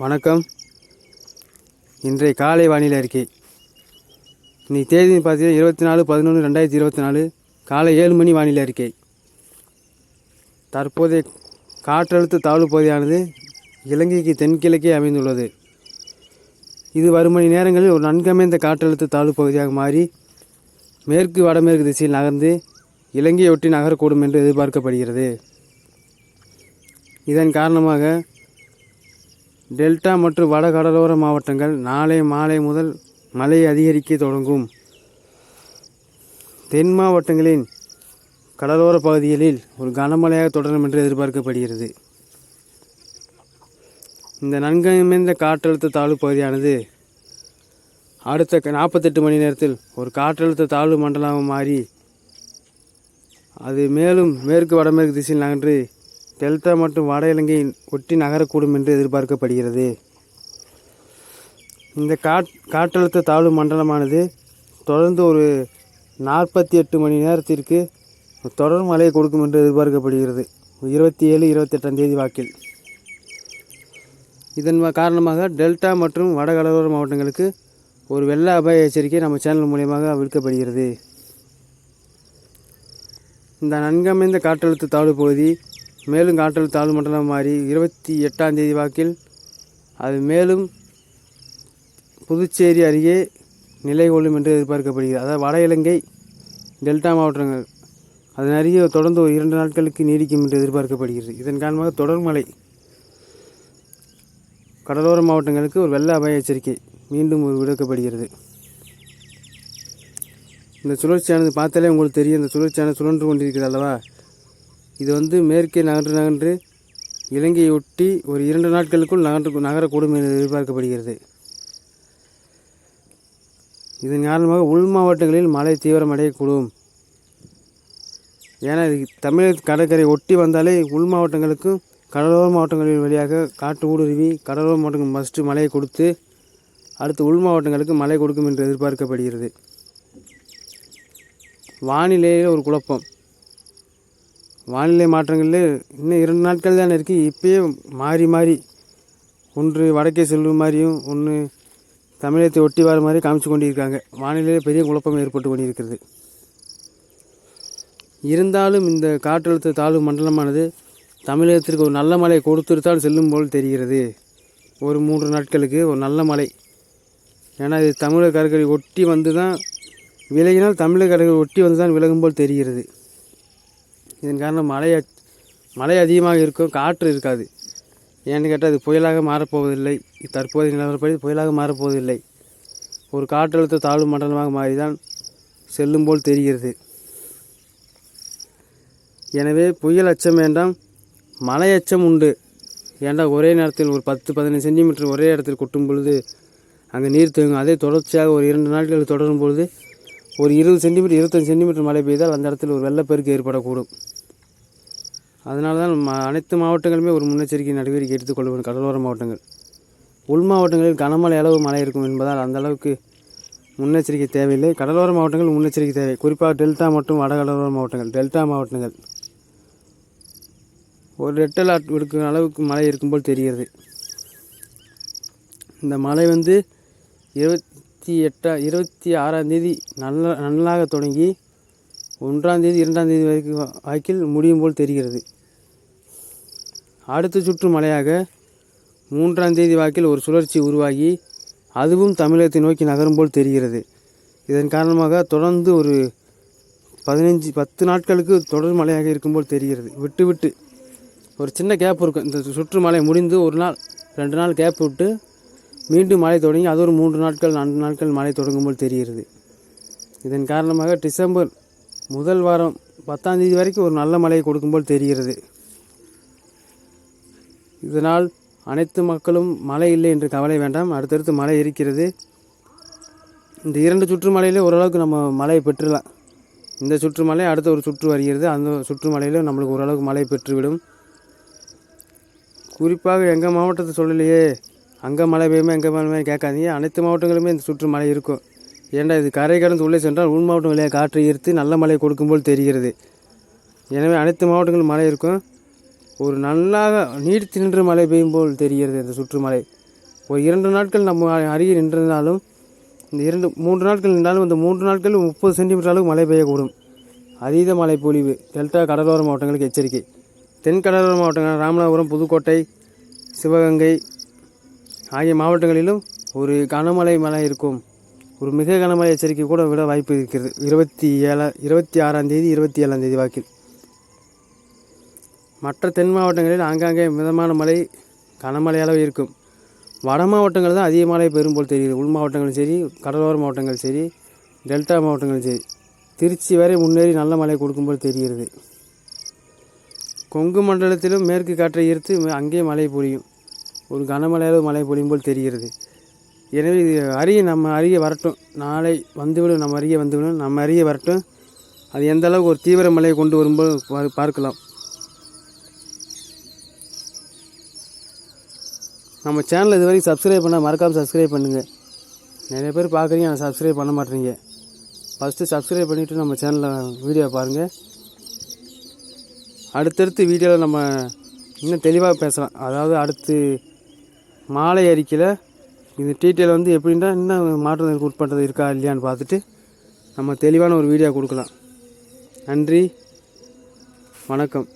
வணக்கம். இன்றைய காலை வானிலை அறிக்கை. இன்றைக்கி தேதி பார்த்தீங்கன்னா இருபத்தி நாலு பதினொன்று ரெண்டாயிரத்தி இருபத்தி நாலு காலை ஏழு மணி வானிலை அறிக்கை. தற்போதைய காற்றழுத்த தாழ்வு பகுதியானது இலங்கைக்கு தென்கிழக்கே அமைந்துள்ளது. இது வரும் மணி நேரங்களில் ஒரு நன்கமைந்த காற்றழுத்த தாழ்வு பகுதியாக மாறி மேற்கு வடமேற்கு திசையில் நகர்ந்து இலங்கையை ஒட்டி நகரக்கூடும் என்று எதிர்பார்க்கப்படுகிறது. இதன் காரணமாக டெல்டா மற்றும் வட கடலோர மாவட்டங்கள் நாளை மாலை முதல் மழை அதிகரிக்க தொடங்கும். தென் மாவட்டங்களின் கடலோர பகுதிகளில் ஒரு கனமழையாக தொடரும் என்று எதிர்பார்க்கப்படுகிறது. இந்த நன்கமைந்த காற்றழுத்த தாழ்வு பகுதியானது அடுத்த நாற்பத்தெட்டு மணி நேரத்தில் ஒரு காற்றழுத்த தாழ்வு மண்டலமாக மாறி அது மேலும் மேற்கு வடமேற்கு திசையில் நகன்று டெல்டா மற்றும் வட இலங்கை ஒட்டி நகரக்கூடும் என்று எதிர்பார்க்கப்படுகிறது. இந்த காட் காற்றழுத்த தாழ்வு மண்டலமானது தொடர்ந்து ஒரு நாற்பத்தி எட்டு மணி நேரத்திற்கு தொடர் மழையை கொடுக்கும் என்று எதிர்பார்க்கப்படுகிறது. இருபத்தி ஏழு இருபத்தெட்டாம் தேதி வாக்கில். இதன் காரணமாக டெல்டா மற்றும் வடகடலோர மாவட்டங்களுக்கு ஒரு வெள்ள அபாய எச்சரிக்கை நம்ம சேனல் மூலியமாக விடுக்கப்படுகிறது. இந்த நன்கமைந்த காற்றழுத்த தாழ்வு பகுதி மேலும் காற்றழுத்த தாழ்வு மண்டலம் மாறி இருபத்தி எட்டாம் தேதி வாக்கில் அது மேலும் புதுச்சேரி அருகே நிலை கொள்ளும் என்று எதிர்பார்க்கப்படுகிறது. அதாவது வட இலங்கை டெல்டா மாவட்டங்கள். அதன் அருகே தொடர்ந்து ஒரு இரண்டு நாட்களுக்கு நீடிக்கும் என்று எதிர்பார்க்கப்படுகிறது. இதன் காரணமாக தொடர் மழை கடலோர மாவட்டங்களுக்கு ஒரு வெள்ள அபாய எச்சரிக்கை மீண்டும் ஒரு விடுக்கப்படுகிறது. இந்த சுழற்சியானது பார்த்தாலே உங்களுக்கு தெரியும். இந்த சுழற்சியானது சுழன்று கொண்டிருக்கிறது அல்லவா? இது வந்து மேற்கே நகன்று நகன்று இலங்கையை ஒட்டி ஒரு இரண்டு நாட்களுக்குள் நகன்று நகரக்கூடும் என எதிர்பார்க்கப்படுகிறது. இதன் காரணமாக உள் மாவட்டங்களில் மழை தீவிரமடையக்கூடும். ஏன்னா இது தமிழக கடற்கரை ஒட்டி வந்தாலே உள் மாவட்டங்களுக்கும் கடலோர மாவட்டங்களின் வழியாக காற்று ஊடுருவி கடலோர மாவட்டங்கள் ஃபஸ்ட்டு மழையை கொடுத்து அடுத்து உள் மாவட்டங்களுக்கு மழை கொடுக்கும் என்று எதிர்பார்க்கப்படுகிறது. வானிலையில் ஒரு குழப்பம். வானிலை மாற்றங்களில் இன்னும் இரண்டு நாட்கள் தான் இருக்குது இப்போயே மாறி மாறி. ஒன்று வடக்கே செல்லும் மாதிரியும் ஒன்று தமிழகத்தை ஒட்டி வர மாதிரி காமிச்சு கொண்டிருக்காங்க. வானிலையில் பெரிய குழப்பம் ஏற்பட்டு கொண்டிருக்கிறது. இருந்தாலும் இந்த காற்றழுத்த தாழ்வு மண்டலமானது தமிழகத்திற்கு ஒரு நல்ல மழை கொடுத்துருத்தால் செல்லும் போல் தெரிகிறது. ஒரு மூன்று நாட்களுக்கு ஒரு நல்ல மழை ஏன்னா இது தமிழக கடற்கரை ஒட்டி வந்து தான் விலகினால் தமிழக கடற்கரை ஒட்டி வந்து தான் விலகும் போல் தெரிகிறது. இதன் காரணம் மழை மழை அதிகமாக இருக்கும் காற்று இருக்காது. ஏன்னு கேட்டால் அது புயலாக மாறப்போவதில்லை. தற்போதைய நிலவரப்படி புயலாக மாறப்போவதில்லை. ஒரு காற்றழுத்த தாழ்வு மண்டலமாக மாறி தான் செல்லும் போல் தெரிகிறது. எனவே புயல் அச்சம் வேண்டாம் மழை அச்சம் உண்டு ஏன்டா ஒரே நேரத்தில் ஒரு பத்து பதினைந்து சென்டிமீட்டர் ஒரே இடத்தில் கொட்டும் பொழுது அங்கே நீர் தேங்கும். அதே தொடர்ச்சியாக ஒரு இரண்டு நாட்கள் தொடரும் பொழுது ஒரு இருபது சென்டிமீட்டர் இருபத்தஞ்சி சென்டிமீட்டர் மழை பெய்தால் அந்த இடத்தில் ஒரு வெள்ளப்பெருக்கு ஏற்படக்கூடும். அதனால தான் அனைத்து மாவட்டங்களுமே ஒரு முன்னெச்சரிக்கை நடவடிக்கை எடுத்துக்கொள்ள வேண்டும் கடலோர மாவட்டங்கள். உள் மாவட்டங்களில் கனமழை அளவு மழை இருக்கும் என்பதால் அந்த அளவுக்கு முன்னெச்சரிக்கை தேவையில்லை. கடலோர மாவட்டங்கள் முன்னெச்சரிக்கை தேவை. குறிப்பாக டெல்டா மற்றும் வட கடலோர மாவட்டங்கள் டெல்டா மாவட்டங்கள். ஒரு ரெட் அலர்ட் விடுக்கும் அளவுக்கு மழை இருக்கும்போல் தெரிகிறது. இந்த மழை வந்து இருபத்தி எட்டா இருபத்தி ஆறாந்தேதி நல்ல நல்லாக தொடங்கி ஒன்றாம் தேதி இரண்டாம் தேதி வரைக்கும் வாக்கில் முடியும் போல் தெரிகிறது. அடுத்த சுற்று மழையாக மூன்றாம் தேதி வாக்கில் ஒரு சுழற்சி உருவாகி அதுவும் தமிழகத்தை நோக்கி நகரும் போல் தெரிகிறது. இதன் காரணமாக தொடர்ந்து ஒரு பதினஞ்சு பத்து நாட்களுக்கு தொடர் மழையாக இருக்கும் போல் தெரிகிறது. விட்டு விட்டு ஒரு சின்ன கேப் இருக்கும். இந்த சுற்று மழை முடிந்து ஒரு நாள் ரெண்டு நாள் கேப் விட்டு மீண்டும் மழை தொடங்கி அது ஒரு மூன்று நாட்கள் நான்கு நாட்கள் மழை தொடங்கும் போல் தெரிகிறது. இதன் காரணமாக டிசம்பர் முதல் வாரம் பத்தாம் தேதி வரைக்கும் ஒரு நல்ல மழையை கொடுக்கும் போல் தெரிகிறது. இதனால் அனைத்து மக்களும் மழை இல்லை என்று கவலை வேண்டாம். அடுத்தடுத்து மழை இருக்கிறது. இந்த இரண்டு சுற்று மலையிலே ஓரளவுக்கு நம்ம மழையை பெற்றுலாம். இந்த சுற்றுமலை அடுத்த ஒரு சுற்று வருகிறது. அந்த சுற்றுமலையிலும் நம்மளுக்கு ஓரளவுக்கு மழை பெற்றுவிடும். குறிப்பாக எங்கள் மாவட்டத்தை சொல்லலையே அங்கே மழை பெய்யுமா எங்கே மழை பெய்யுமா கேட்காதீங்க. அனைத்து மாவட்டங்களுமே இந்த சுற்று மழை இருக்கும். ஏன்டா இது கரை கடந்து உள்ளே சென்றால் உள் மாவட்டம் வழியாக காற்றை ஈர்த்து நல்ல மழை கொடுக்கும்போல் தெரிகிறது. எனவே அனைத்து மாவட்டங்களும் மழை இருக்கும். ஒரு நல்லாக நீடித்து நின்று மழை பெய்யும் போல் தெரிகிறது இந்த சுற்றுமலை. ஒரு இரண்டு நாட்கள் நம்ம அருகே நின்றிருந்தாலும் இந்த இரண்டு மூன்று நாட்கள் நின்றாலும் இந்த மூன்று நாட்கள் முப்பது சென்டிமீட்டர் அளவுக்கு மழை பெய்யக்கூடும். அதீத மழை பொழிவு. டெல்டா கடலோர மாவட்டங்களுக்கு எச்சரிக்கை. தென் கடலோர மாவட்டங்கள் ராமநாதபுரம் புதுக்கோட்டை சிவகங்கை ஆகிய மாவட்டங்களிலும் ஒரு கனமழை மழை இருக்கும். ஒரு மிக கனமழை எச்சரிக்கை கூட விட வாய்ப்பு இருக்கிறது. இருபத்தி ஏழா இருபத்தி ஆறாம் தேதி இருபத்தி ஏழாம் தேதி வாக்கில். மற்ற தென் மாவட்டங்களில் ஆங்காங்கே மிதமான மழை கனமழை அளவு இருக்கும். வட மாவட்டங்கள் தான் அதிக மழை பெறும் போல் தெரியுது. உள் மாவட்டங்களும் சரி கடலோர மாவட்டங்களும் சரி டெல்டா மாவட்டங்களும் சரி. திருச்சி வரை முன்னேறி நல்ல மழை கொடுக்கும் போல் தெரிகிறது. கொங்கு மண்டலத்திலும் மேற்கு காற்றை ஈர்த்து மே- அங்கே மழை பொழியும். ஒரு கனமழை அளவு மழை பொழியும் போல் தெரிகிறது. எனவே இது அருகே நம்ம அருகே வரட்டும். நாளை வந்துவிடும் நம்ம அருகே வந்துவிடும் நம்ம அருகே வரட்டும். அது எந்த அளவுக்கு ஒரு தீவிர மழையை கொண்டு வரும்போது பா- பார்க்கலாம். நம்ம சேனலை இது வரைக்கும் சப்ஸ்கிரைப் பண்ணால் மறக்காமல் சப்ஸ்கிரைப் பண்ணுங்கள் நிறைய பேர் பார்க்குறீங்க ஆனால் சப்ஸ்கிரைப் பண்ண மாட்டேறீங்க ஃபஸ்ட்டு சப்ஸ்கிரைப் பண்ணிவிட்டு நம்ம சேனலில் வீடியோ பாருங்கள் அடுத்தடுத்து வீடியோவில் நம்ம இன்னும் தெளிவாக பேசலாம். அதாவது அடுத்து மாலை அறிக்கையில் இது டீட்டெயில் வந்து எப்படின்னா இன்னும் மாற்றுவதற்கு உட்பட்டது இருக்கா இல்லையான்னு பார்த்துட்டு நம்ம தெளிவான ஒரு வீடியோ கொடுக்கலாம். நன்றி வணக்கம்.